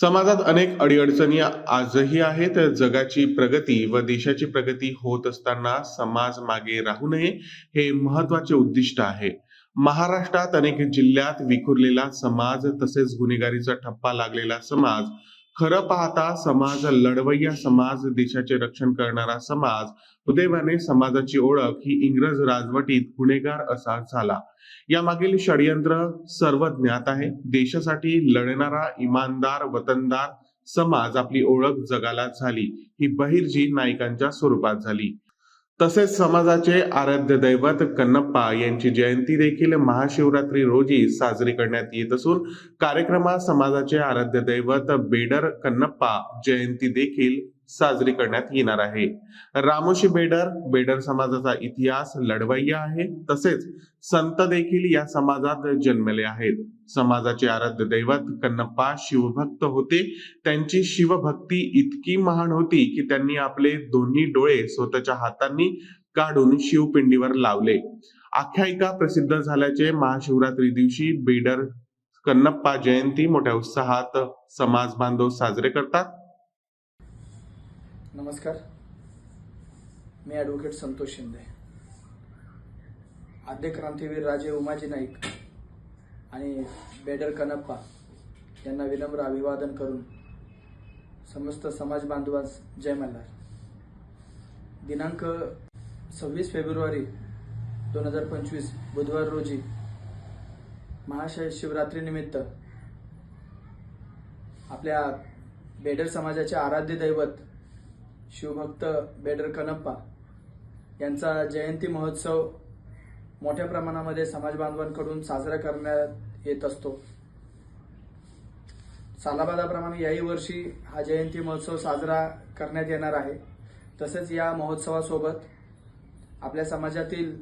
समाजात अनेक अडीअडचणी आजही आहेत. जगाची प्रगती व देशाची प्रगती होत असताना समाज मागे राहू नये हे महत्त्वाचे उद्दिष्ट आहे. महाराष्ट्रात अनेक जिल्ह्यात विखुरलेला समाज तसेच गुन्हेगारीचा ठप्पा लागलेला समाज खरं पाहता समाज लढवय्या समाज देशाचे रक्षण करणारा समाज सुदैवाने समाजाची ओळख ही इंग्रज राजवटीत गुन्हेगार असा झाला. यामागील षडयंत्र सर्व ज्ञात आहे. देशासाठी लढणारा इमानदार वतनदार समाज आपली ओळख जगाला झाली. ही बहिर्जी नायकांच्या स्वरूपात झाली. तसेच समाजाचे आराध्य दैवत कन्नप्पा यांची जयंती देखील महाशिवरात्री रोजी साजरी करण्यात येत असून कार्यक्रमात समाजाचे आराध्य दैवत बेडर कन्नप्पा जयंती देखील साजरी करण्यात येणार आहे. रामोशी बेडर बेडर समाजाचा इतिहास लढवय्या आहे. तसेच संत देखील या समाजात जन्मले आहेत. समाजाचे आराध्य दैवत कन्नप्पा शिवभक्त होते. त्यांची शिवभक्ती इतकी महान होती की त्यांनी आपले दोन्ही डोळे स्वतःच्या हातांनी काढून शिवपिंडीवर लावले. आख्यायिका प्रसिद्ध झाल्याचे महाशिवरात्री दिवशी बेडर कन्नप्पा जयंती मोठ्या उत्साहात समाज बांधव साजरे करतात. नमस्कार. मी ॲडव्होकेट संतोष शिंदे. आद्य क्रांतीवीर राजे उमाजी नाईक आणि बेडर कनप्पा यांना विनम्र अभिवादन करून समस्त समाज बांधवांस जय मल्हार. दिनांक सव्वीस फेब्रुवारी दोन हजार पंचवीस बुधवार रोजी महाशय शिवरात्रीनिमित्त आपल्या बेडर समाजाचे आराध्य दैवत शिवभक्त बेडर कनप्पा यांचा जयंती महोत्सव मोठ्या प्रमाणामध्ये समाज बांधवांकडून साजरा करण्यात येत असतो. सालाबादाप्रमाणे याही वर्षी हा जयंती महोत्सव साजरा करण्यात येणार आहे. तसेच या महोत्सवासोबत आपल्या समाजातील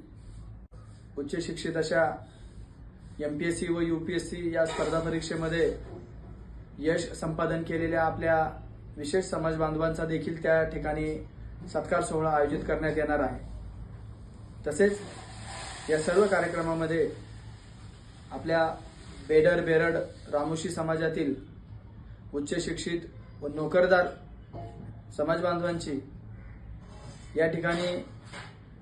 उच्च शिक्षित अशा एम पी एस सी व यू पी एस सी या स्पर्धा परीक्षेमध्ये यश संपादन केलेल्या आपल्या विशेष समाज बांधवांचा देखील त्या ठिकाणी सत्कार सोहळा आयोजित करण्यात येणार आहे. तसेच या सर्व कार्यक्रमामध्ये आपल्या बेडर बेरड रामोशी समाजातील उच्च शिक्षित व नोकरदार समाज बांधवांची या ठिकाणी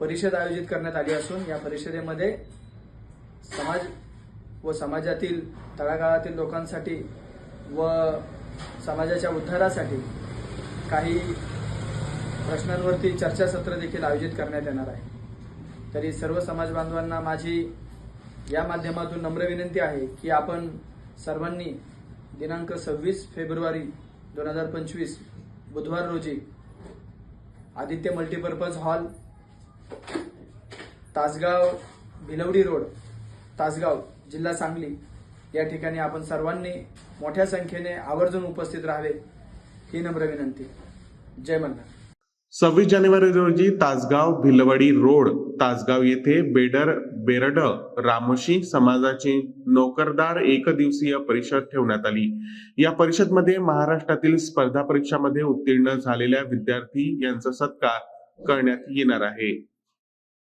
परिषद आयोजित करण्यात आली असून या परिषदेमध्ये समाज व समाजातील तळागाळातील लोकांसाठी व समाजाच्या उद्धारासाठी काही प्रश्नांवरती चर्चासत्र देखील आयोजित करण्यात येणार आहे. तरी सर्व समाज बांधवांना माझी या माध्यमातून नम्र विनंती आहे की आपण सर्वांनी दिनांक सव्वीस फेब्रुवारी दोन हजार पंचवीस बुधवार रोजी Aditya multipurpose hall Tasgaon Bhilwadi road Tasgaon जिल्हा सांगली या ठिकाणी आपण सर्वांनी मोठ्या संख्येने आवर्जून उपस्थित राहावे ही नम्र विनंती. जय मल्हार. सव्वीस जानेवारी रोजी तासगाव भिलवाडी रोड तासगाव येथे बेडर बेरड रामोशी समाजाची नोकरदार एक दिवसीय परिषद ठेवण्यात आली. या परिषदमध्ये महाराष्ट्रातील स्पर्धा परीक्षामध्ये उत्तीर्ण झालेल्या विद्यार्थी यांचा सत्कार करण्यात येणार आहे.